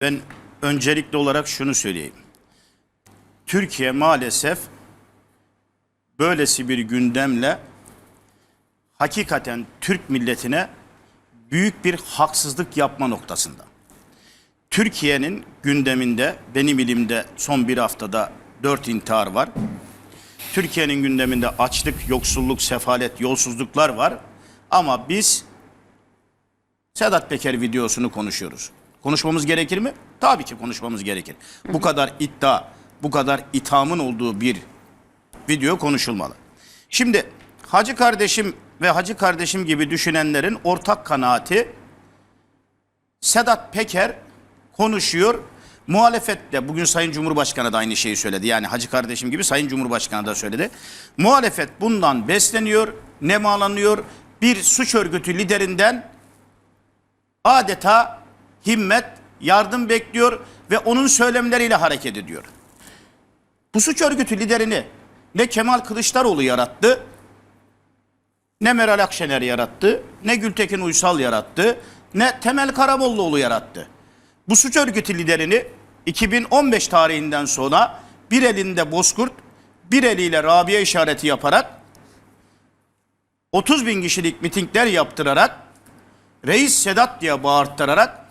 Ben öncelikli olarak şunu söyleyeyim. Türkiye maalesef böylesi bir gündemle hakikaten Türk milletine büyük bir haksızlık yapma noktasında. Türkiye'nin gündeminde benim ilimde son bir haftada dört intihar var. Türkiye'nin gündeminde açlık, yoksulluk, sefalet, yolsuzluklar var. Ama biz Sedat Peker videosunu konuşuyoruz. Konuşmamız gerekir mi? Tabii ki konuşmamız gerekir. Bu kadar iddia, bu kadar ithamın olduğu bir video konuşulmalı. Şimdi Hacı kardeşim ve Hacı kardeşim gibi düşünenlerin ortak kanaati Sedat Peker konuşuyor. Muhalefette bugün Sayın Cumhurbaşkanı da aynı şeyi söyledi. Yani Hacı kardeşim gibi Sayın Cumhurbaşkanı da söyledi. Muhalefet bundan besleniyor, nemalanıyor. Bir suç örgütü liderinden adeta himmet, yardım bekliyor ve onun söylemleriyle hareket ediyor. Bu suç örgütü liderini ne Kemal Kılıçdaroğlu yarattı, ne Meral Akşener yarattı, ne Gültekin Uysal yarattı, ne Temel Karamollaoğlu yarattı. Bu suç örgütü liderini 2015 tarihinden sonra bir elinde bozkurt, bir eliyle Rabia işareti yaparak 30 bin kişilik mitingler yaptırarak Reis Sedat diye bağırttırarak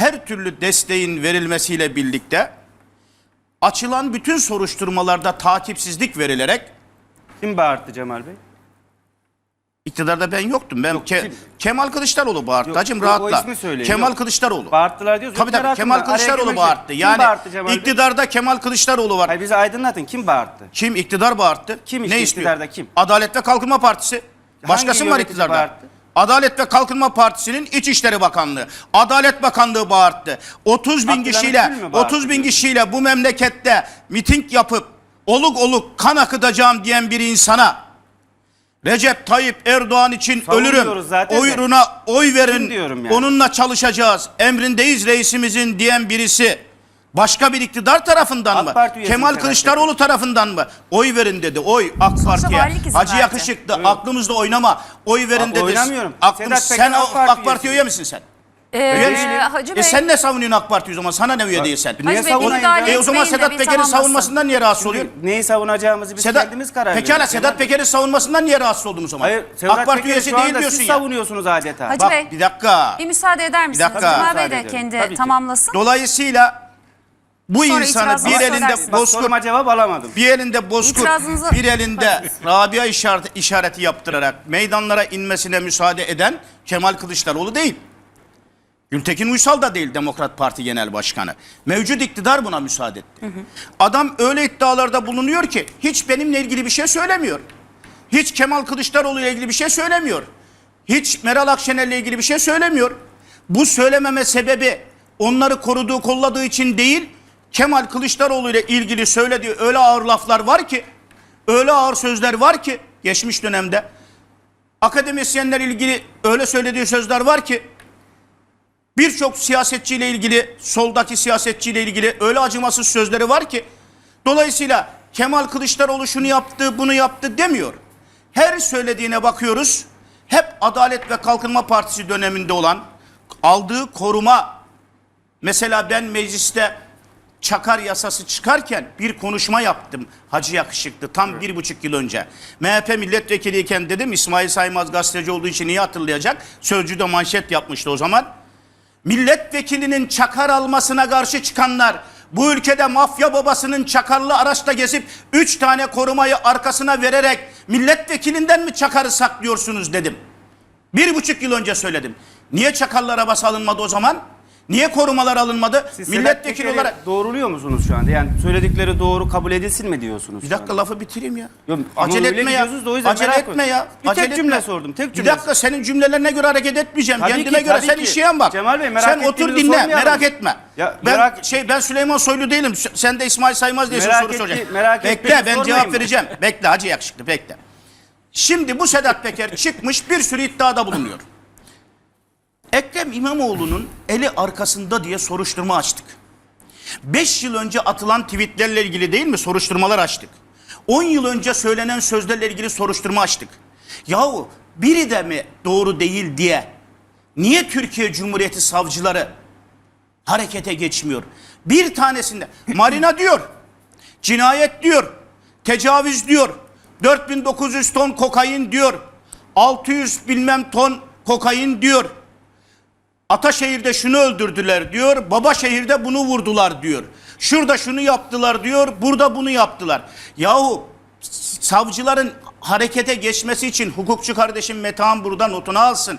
her türlü desteğin verilmesiyle birlikte açılan bütün soruşturmalarda takipsizlik verilerek Kim bağırttı Cemal Bey? iktidarda ben yoktum. Ben Ke- kim? Kemal Kılıçdaroğlu bağırttı. Yok, Hacım o- o rahatla. ismi söyleyin. Kemal Yok. Kılıçdaroğlu. Bağırttılar diyoruz. Tabii yok, tabii merakım Kemal var. Araya Kılıçdaroğlu girmek için. bağırttı. Kim Yani bağırttı Cemal Bey? iktidarda Kemal Kılıçdaroğlu var. Hayır bizi aydınlatın. Kim bağırttı? Kim iktidar bağırttı? Kim işte iktidarda kim? Adalet ve Kalkınma Partisi. Başkası mı var yönetici iktidarda? bağırttı? Adalet ve Kalkınma Partisi'nin İçişleri Bakanlığı, Adalet Bakanlığı bağırttı. 30 bin Abdülhamit kişiyle, Gül mü bağırttı 30 bin diyorsun? kişiyle bu memlekette miting yapıp oluk oluk kan akıtacağım diyen bir insana Recep Tayyip Erdoğan için Savunuyoruz ölürüm. zaten de. Oyuna oy verin. Diyorum yani? Onunla çalışacağız. Emrindeyiz reisimizin diyen birisi başka bir iktidar tarafından AK mı? Parti Kemal Kılıçdaroğlu tarafından mı? Oy verin dedi. Oy AK Parti'ye. Hacı. Yakışıklı aklımızda oynama. Oy verin dedi. oynamıyorum. Sedat Peker sen AK AK Parti Parti, üyesi. üye misin sen? Ee, Üye misin? Hacı Bey, E sen ne savunuyorsun AK Parti o zaman? Sana ne üye değilsen? Niye savunayım? E o zaman Sedat bir Peker'in savunmasından niye rahatsız oluyor? Neyi savunacağımızı biz Sedat, kendimiz karar Pekala veriyoruz. Sedat Peker'in savunmasından niye rahatsız oldun o zaman? Hayır, Sedat AK Parti üyesi değil diyorsun siz ya. savunuyorsunuz adeta. Hacı Bak Bey, bir dakika. bir müsaade eder misiniz? dakika. Cemal Bey de kendi tamamlasın. Dolayısıyla bu Sonra insanı itirazınızı bir elinde söylersiniz. Bak bozkurt, soruma cevap alamadım. bir elinde bozkurt, İtirazınızı- bir elinde Rabia işareti, işareti yaptırarak meydanlara inmesine müsaade eden Kemal Kılıçdaroğlu değil. Gültekin Uysal da değil Demokrat Parti Genel Başkanı. Mevcut iktidar buna müsaade etti. Adam öyle iddialarda bulunuyor ki hiç benimle ilgili bir şey söylemiyor. Hiç Kemal Kılıçdaroğlu ile ilgili bir şey söylemiyor. Hiç Meral Akşener'le ilgili bir şey söylemiyor. Bu söylememe sebebi onları koruduğu, kolladığı için değil, Kemal Kılıçdaroğlu ile ilgili söylediği öyle ağır laflar var ki, öyle ağır sözler var ki geçmiş dönemde akademisyenler ilgili öyle söylediği sözler var ki birçok siyasetçiyle ilgili, soldaki siyasetçiyle ilgili öyle acımasız sözleri var ki dolayısıyla Kemal Kılıçdaroğlu şunu yaptı, bunu yaptı demiyor. Her söylediğine bakıyoruz. Hep Adalet ve Kalkınma Partisi döneminde olan aldığı koruma Mesela ben mecliste Çakar yasası çıkarken bir konuşma yaptım Hacı Yakışıklı tam bir buçuk yıl önce. MHP milletvekiliyken dedim İsmail Saymaz gazeteci olduğu için iyi hatırlayacak. Sözcüde manşet yapmıştı o zaman. Milletvekilinin çakar almasına karşı çıkanlar bu ülkede mafya babasının çakarlı araçla gezip üç tane korumayı arkasına vererek milletvekilinden mi çakarı saklıyorsunuz dedim. Bir buçuk yıl önce söyledim. Niye çakarlı arabası alınmadı o zaman? Niye korumalar alınmadı? Siz Sedat Milletvekili Peker'i olarak... doğruluyor musunuz şu anda? Yani söyledikleri doğru kabul edilsin mi diyorsunuz? Bir dakika lafı bitireyim ya. Yok, Acele etme ya. da o yüzden Acele etme ya. Bir tek Acele cümle etme. sordum, tek Bir cümle dakika senin cümlelerine göre hareket etmeyeceğim. Tabii Kendine ki, göre sen ki. işeyen bak. Cemal Bey, merak Sen otur dinle. Merak etme. Ya, ben merak- şey ben Süleyman Soylu değilim. Sen de İsmail Saymaz diye soru soracaksın. merak Bekle ben cevap vereceğim. Bekle hacı yakışıklı bekle. Şimdi bu Sedat Peker çıkmış bir sürü iddiada bulunuyor. Ekrem İmamoğlu'nun eli arkasında diye soruşturma açtık. 5 yıl önce atılan tweetlerle ilgili değil mi soruşturmalar açtık. 10 yıl önce söylenen sözlerle ilgili soruşturma açtık. Yahu biri de mi doğru değil diye niye Türkiye Cumhuriyeti savcıları harekete geçmiyor. Bir tanesinde Marina diyor, cinayet diyor, tecavüz diyor, 4900 ton kokain diyor, 600 bilmem ton kokain diyor. Ataşehir'de şunu öldürdüler diyor. Babaşehir'de bunu vurdular diyor. Şurada şunu yaptılar diyor. Burada bunu yaptılar. Yahu savcıların harekete geçmesi için hukukçu kardeşim Metehan burada notunu alsın.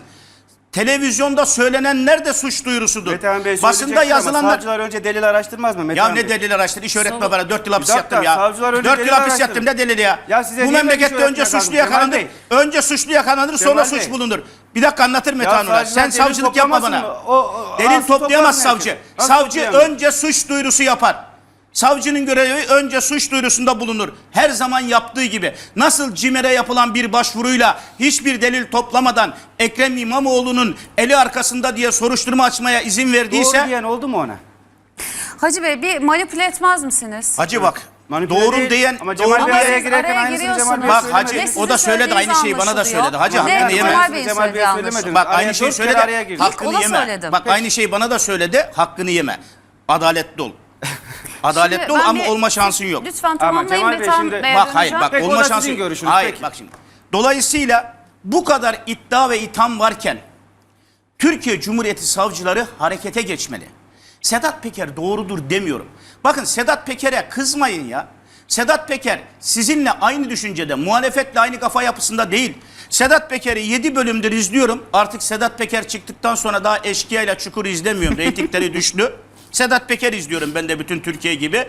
Televizyonda söylenenler de suç duyurusudur. Metehan Bey Basında söyleyecektir ama yazılanlar... savcılar önce delil araştırmaz mı Ya Metehan ne Bey? delil araştır? İş öğretme Savun- bana. Dört yıl hapis Bir dakika, yattım ya. savcılar önce Dört delil yıl hapis araştırın. yattım. Ne delili ya? Ya size Bu niye memlekette önce suçlu öğretmez yakalanır. Kemal Önce suçlu yakalanır sonra Kemal Bey. suç bulunur. Bir dakika anlatır Metehan Ural. savcılar Sen delil savcılık yapma bana. mı? O- o- Delil toplayamaz savcı. Nasıl Savcı toplayamıyor? önce suç duyurusu yapar. Savcının görevi önce suç duyurusunda bulunur. Her zaman yaptığı gibi. Nasıl CİMER'e yapılan bir başvuruyla hiçbir delil toplamadan Ekrem İmamoğlu'nun eli arkasında diye soruşturma açmaya izin verdiyse... Doğru diyen oldu mu ona? Hacı Bey bir manipüle etmez misiniz? Hacı bak. Manipüle doğru değil. diyen Ama doğru Cemal Bey Ama diyen- araya siz girerken araya aynısını Cemal Bey. Bak hacı o da söyledi aynı şeyi bana da söyledi. Hacı Ne hakkını yeme. Cemal Bey söylemedi. Bak aynı şeyi söyledi. Hakkını yeme. Bak aynı şeyi bana da söyledi. Hakkını yeme. Adaletli ol. Adaletli Şimdi ol ben ama bir- olma şansın yok. Lütfen tamamlayın Cemal Bey şimdi- Bey'e Bak hayır döneceğim. bak Peki, o olma da şansı sizin yok. görüşünüz, Hayır peki. bak şimdi. Dolayısıyla bu kadar iddia ve itham varken Türkiye Cumhuriyeti savcıları harekete geçmeli. Sedat Peker doğrudur demiyorum. Bakın Sedat Peker'e kızmayın ya. Sedat Peker sizinle aynı düşüncede, muhalefetle aynı kafa yapısında değil. Sedat Peker'i 7 bölümdür izliyorum. Artık Sedat Peker çıktıktan sonra daha eşkıyayla çukur izlemiyorum. Reytingleri düştü. Sedat Peker izliyorum ben de bütün Türkiye gibi.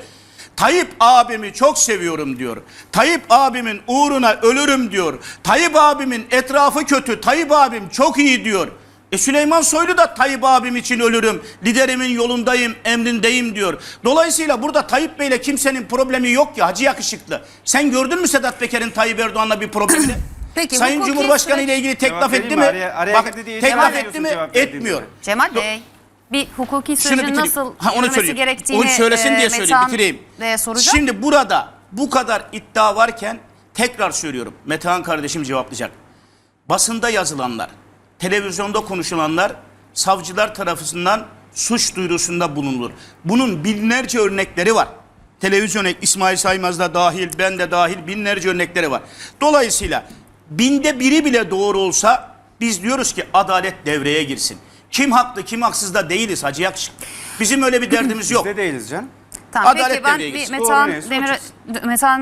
Tayyip abimi çok seviyorum diyor. Tayyip abimin uğruna ölürüm diyor. Tayyip abimin etrafı kötü. Tayyip abim çok iyi diyor. E Süleyman Soylu da Tayyip abim için ölürüm. Liderimin yolundayım, emrindeyim diyor. Dolayısıyla burada Tayyip Bey'le kimsenin problemi yok ki Hacı Yakışıklı. Sen gördün mü Sedat Peker'in Tayyip Erdoğan'la bir problemini? Peki, Sayın Cumhurbaşkanı ile ilgili teklif etti mi? Araya- araya Bak teklif etti mi? Etmiyor. Cemal Bey bir hukuki sürecin bitireyim. nasıl Ha, onu söyleyeyim. gerektiğini Onu söylesin diye e, söyleyeyim, Metehan bitireyim. Soracağım. Şimdi burada bu kadar iddia varken tekrar söylüyorum. Metehan kardeşim cevaplayacak. Basında yazılanlar, televizyonda konuşulanlar savcılar tarafından suç duyurusunda bulunur. Bunun binlerce örnekleri var. Televizyon İsmail Saymaz da dahil, ben de dahil binlerce örnekleri var. Dolayısıyla binde biri bile doğru olsa biz diyoruz ki adalet devreye girsin. Kim haklı kim haksız da değiliz Hacı Yakışıklı. Bizim öyle bir derdimiz yok. Biz de değiliz canım. Tamam, Adalet peki ben devreye bir girsin. Metehan Doğru neyse Demir. Metehan